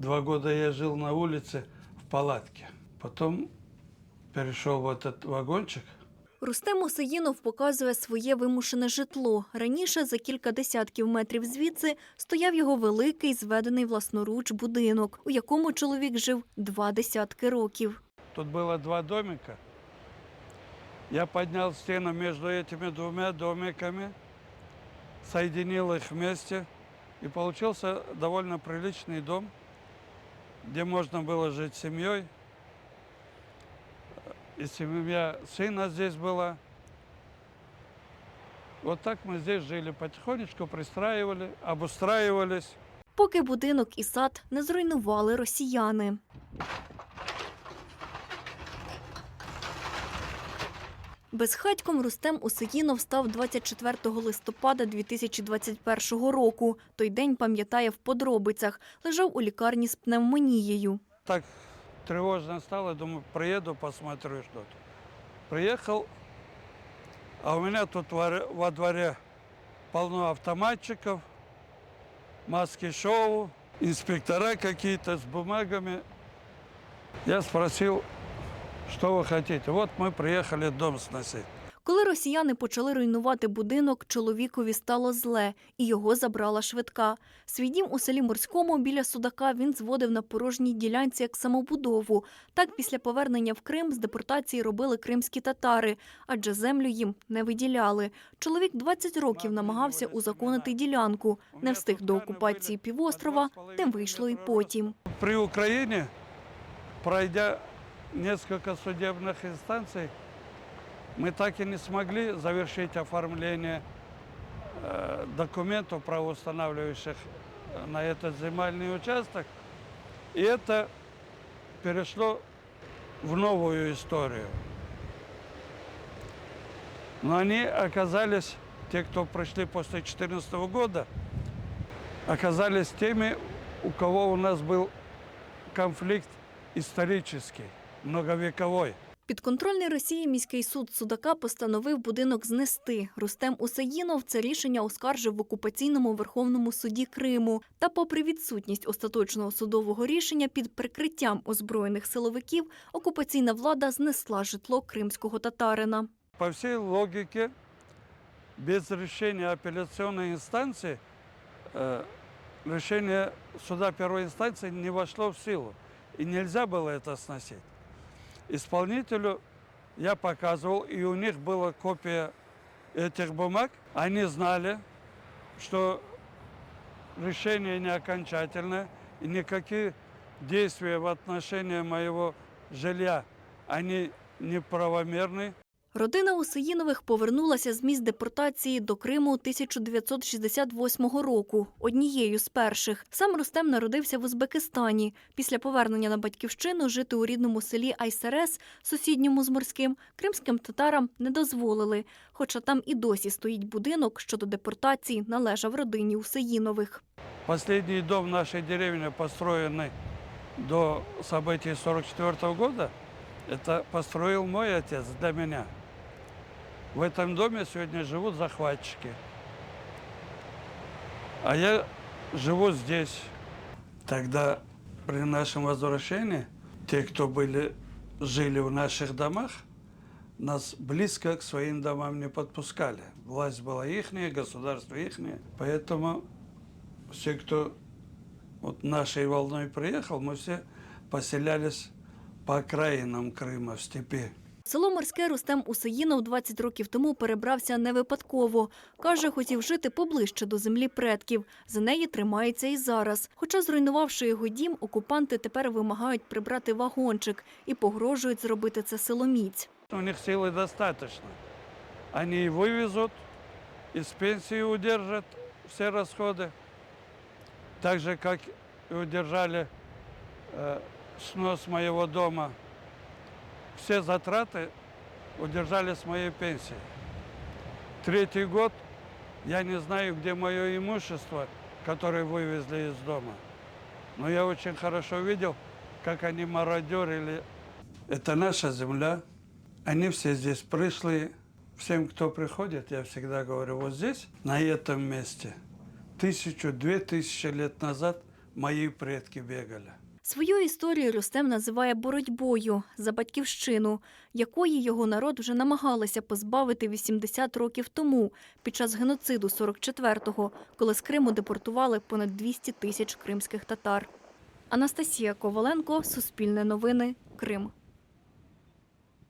Два года я жил на улице в палатке. Потом перешел в этот вагончик. Рустем Осеїнов показує своє вимушене житло. Раніше, за кілька десятків метрів звідси, стояв його великий, зведений власноруч будинок, у якому чоловік жив два десятки років. Тут было два домика. Я поднял стену между этими двумя домиками, соединил их вместе, и получился довольно приличный дом, где можно было жить семьей. И семья сына здесь была. Вот так мы здесь жили, потихонечку пристраивали, обустраивались. Поки будинок і сад не зруйнували росіяни. Безхатьком Рустем Усеїнов став 24 листопада 2021 року. Той день пам'ятає в подробицях. Лежав у лікарні з пневмонією. Так тревожно стало, думаю, приеду, посмотрю что-то. Приехал, а у меня тут во, во дворе полно автоматчиков, маски-шоу, инспектора какие-то с бумагами. Я спросил, что вы хотите. Вот мы приехали дом сносить. Коли росіяни почали руйнувати будинок, чоловікові стало зле, і його забрала швидка. Свій дім у селі Морському біля Судака він зводив на порожній ділянці як самобудову. Так, після повернення в Крим з депортації робили кримські татари, адже землю їм не виділяли. Чоловік 20 років намагався узаконити ділянку. Не встиг до окупації півострова, не вийшло і потім. При Украине, пройдя несколько судебных инстанций, мы так и не смогли завершить оформление э, документов, правоустанавливающих э, на этот земельный участок. И это перешло в новую историю. Но они оказались, те, кто пришли после 2014 года, оказались теми, у кого у нас был конфликт исторический, многовековой. Підконтрольний Росії міський суд Судака постановив будинок знести. Рустем Усаїнов це рішення оскаржив в окупаційному Верховному суді Криму. Та, попри відсутність остаточного судового рішення під прикриттям озброєних силовиків, окупаційна влада знесла житло кримського татарина. По всей логике, без решения апелляционной инстанции, э, решение суда первой инстанции не вошло в силу. И нельзя было это сносить. Исполнителю я показывал, и у них была копия этих бумаг. Они знали, что решение не окончательное, и никакие действия в отношении моего жилья, они неправомерны. Родина Усиїнових повернулася з місць депортації до Криму 1968 року, однією з перших. Сам Рустем народився в Узбекистані. Після повернення на батьківщину жити у рідному селі Айсерес, сусідньому з морським, кримським татарам не дозволили. Хоча там і досі стоїть будинок, що до депортації належав родині Усиїнових. Последний дом в нашей деревне, построенный до событий 44 года, это построил мой отец для меня. В этом доме сегодня живут захватчики. А я живу здесь. Тогда при нашем возвращении, те, кто были, жили в наших домах, нас близко к своим домам не подпускали. Власть была ихняя, государство ихнее. Поэтому все, кто вот нашей волной приехал, мы все поселялись по окраинам Крыма, в степи. Село Морське Рустем Усиїнов 20 років тому перебрався не випадково. Каже, хотів жити поближче до землі предків. За неї тримається і зараз. Хоча, зруйнувавши його дім, окупанти тепер вимагають прибрати вагончик і погрожують зробити це силоміць. У них силы достаточно. Они и вывезут, и с пенсии удержат все расходы. Так же, как и удержали э, снос моего дома. Все затраты удержали с моей пенсии. Третий год я не знаю, где мое имущество, которое вывезли из дома. Но я очень хорошо видел, как они мародерили. Это наша земля. Они все здесь пришлые. Всем, кто приходит, я всегда говорю, вот здесь, на этом месте, тысячу, две тысячи лет назад мои предки бегали. Свою історію Рустем називає боротьбою за батьківщину, якої його народ вже намагалися позбавити 80 років тому під час геноциду 44-го, коли з Криму депортували понад 200 тисяч кримських татар. Анастасія Коваленко, Суспільне новини, Крим.